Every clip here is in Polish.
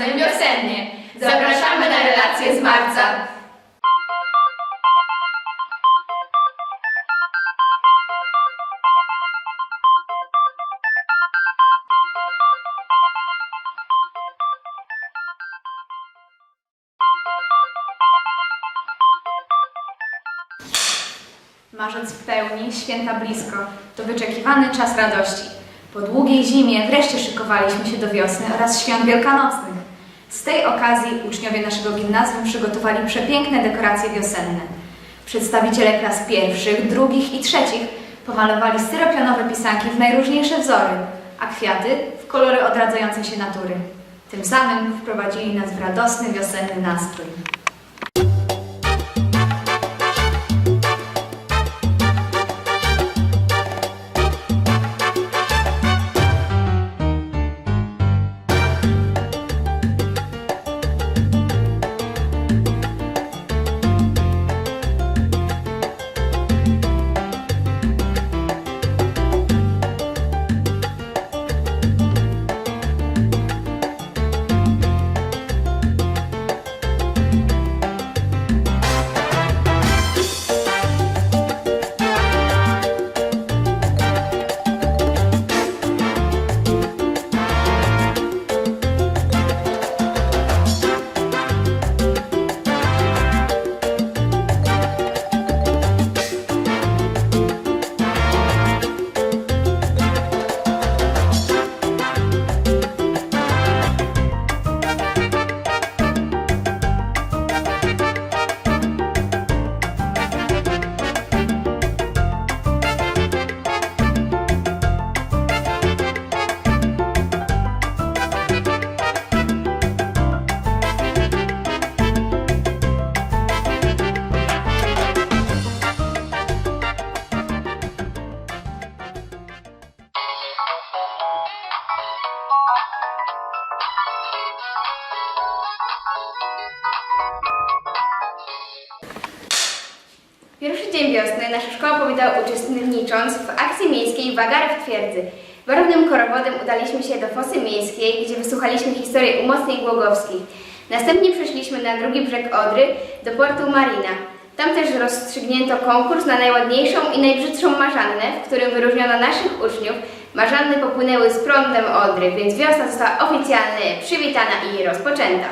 Wiosennie. Zapraszamy na relacje z marca. Marzec w pełni, święta blisko. To wyczekiwany czas radości. Po długiej zimie wreszcie szykowaliśmy się do wiosny oraz świąt wielkanocnych. Z tej okazji uczniowie naszego gimnazjum przygotowali przepiękne dekoracje wiosenne. Przedstawiciele klas pierwszych, drugich i trzecich pomalowali styropianowe pisanki w najróżniejsze wzory, a kwiaty w kolory odradzającej się natury. Tym samym wprowadzili nas w radosny wiosenny nastrój. Pierwszy dzień wiosny nasza szkoła powitała uczestnicząc w akcji miejskiej Wagary w Twierdzy. Barwnym korowodem udaliśmy się do Fosy Miejskiej, gdzie wysłuchaliśmy historii umocnej Głogowskich. Następnie przeszliśmy na drugi brzeg Odry do portu Marina. Tam też rozstrzygnięto konkurs na najładniejszą i najbrzydszą marzannę, w którym wyróżniono naszych uczniów. Marzanny popłynęły z prądem Odry, więc wiosna została oficjalnie przywitana i rozpoczęta.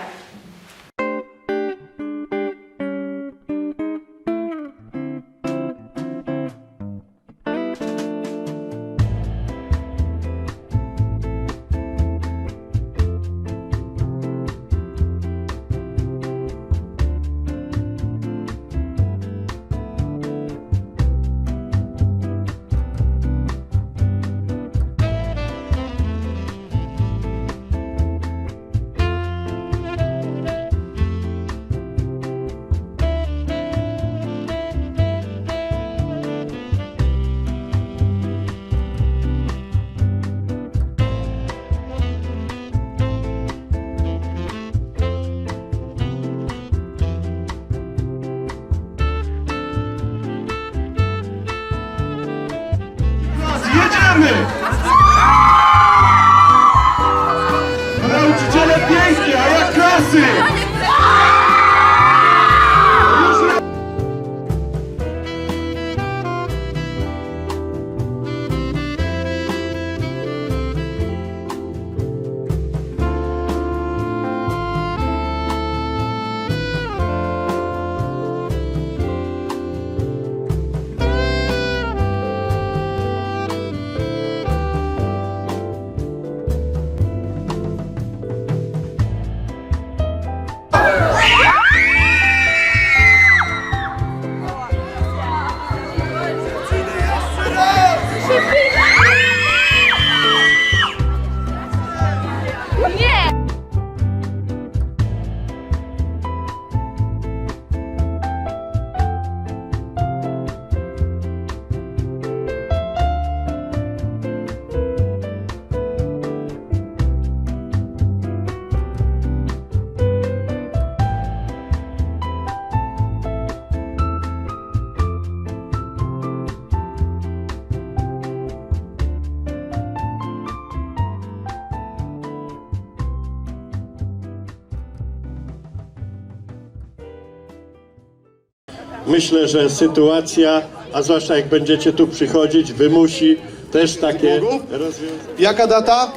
Myślę, że sytuacja, a zwłaszcza jak będziecie tu przychodzić, wymusi też takie rozwiązania. Jaka data?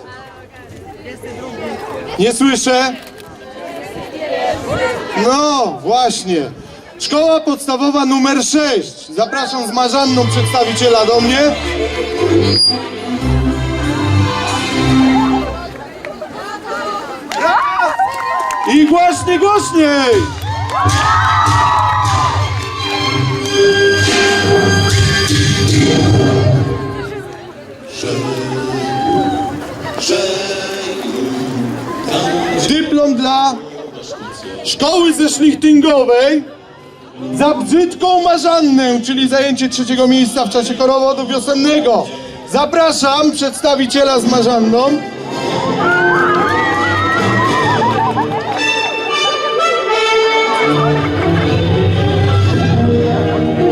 Nie słyszę. No, właśnie. Szkoła podstawowa numer 6. Zapraszam z Marzanną przedstawiciela do mnie. I głośniej, głośniej! Szkoły ze szlichtingowej za brzydką marzannę, czyli zajęcie trzeciego miejsca w czasie korowodu wiosennego. Zapraszam przedstawiciela z marzanną.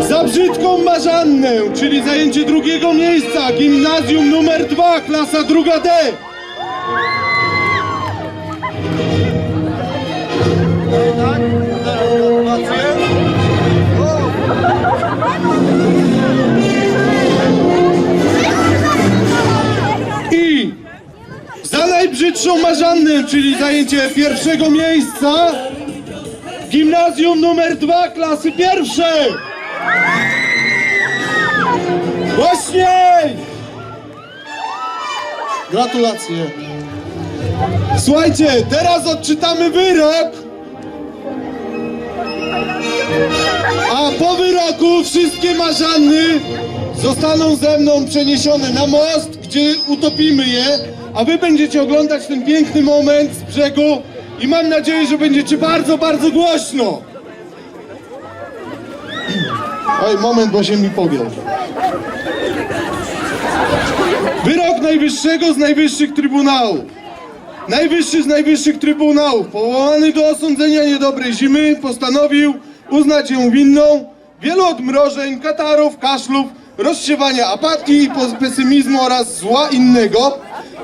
Za brzydką marzannę, czyli zajęcie drugiego miejsca, gimnazjum numer dwa, klasa druga D. najbrzydszą marzannę, czyli zajęcie pierwszego miejsca, gimnazjum numer dwa, klasy pierwszej. Głośniej! Gratulacje. Słuchajcie, teraz odczytamy wyrok. A po wyroku wszystkie marzanny zostaną ze mną przeniesione na most, gdzie utopimy je, a wy będziecie oglądać ten piękny moment z brzegu i mam nadzieję, że będziecie bardzo, bardzo głośno. Oj, moment, bo się mi pogiął. Wyrok Najwyższego z Najwyższych Trybunałów. Najwyższy z Najwyższych Trybunałów, powołany do osądzenia niedobrej zimy, postanowił uznać ją winną wielu odmrożeń, katarów, kaszlów, rozsiewania apatii i pesymizmu oraz zła innego.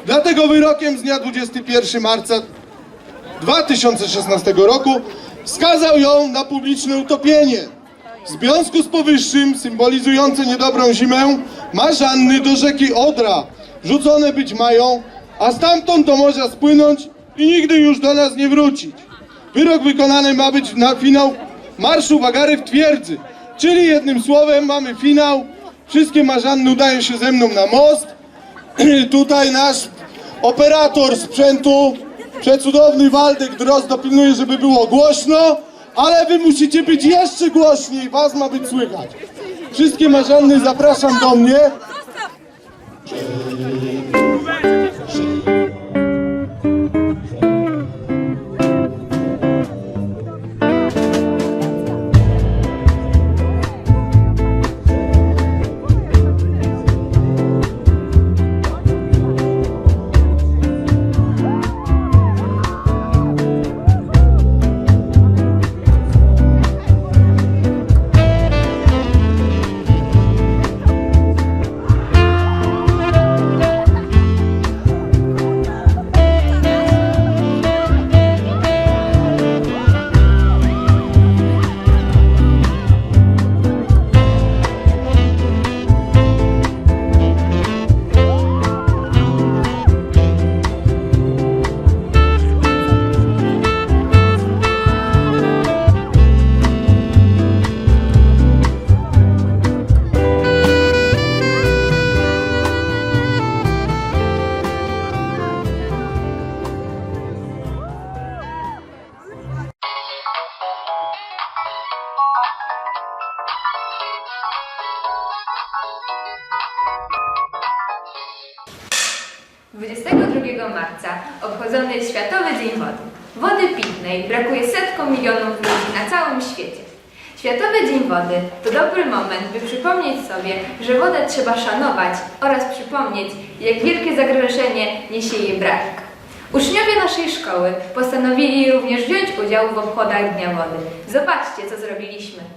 Dlatego wyrokiem z dnia 21 marca 2016 roku skazał ją na publiczne utopienie. W związku z powyższym, symbolizujące niedobrą zimę, marzanny do rzeki Odra rzucone być mają, a stamtąd do morza spłynąć i nigdy już do nas nie wrócić. Wyrok wykonany ma być na finał Marszu Wagary w Twierdzy, czyli jednym słowem mamy finał. Wszystkie marzanny udają się ze mną na most. Tutaj nasz operator sprzętu, przecudowny Waldek Drozd dopilnuje, żeby było głośno, ale wy musicie być jeszcze głośniej, was ma być słychać. Wszystkie marzanny zapraszam do mnie. Marca obchodzony jest Światowy Dzień Wody. Wody pitnej brakuje setkom milionów ludzi na całym świecie. Światowy Dzień Wody to dobry moment, by przypomnieć sobie, że wodę trzeba szanować oraz przypomnieć, jak wielkie zagrożenie niesie jej brak. Uczniowie naszej szkoły postanowili również wziąć udział w obchodach Dnia Wody. Zobaczcie, co zrobiliśmy.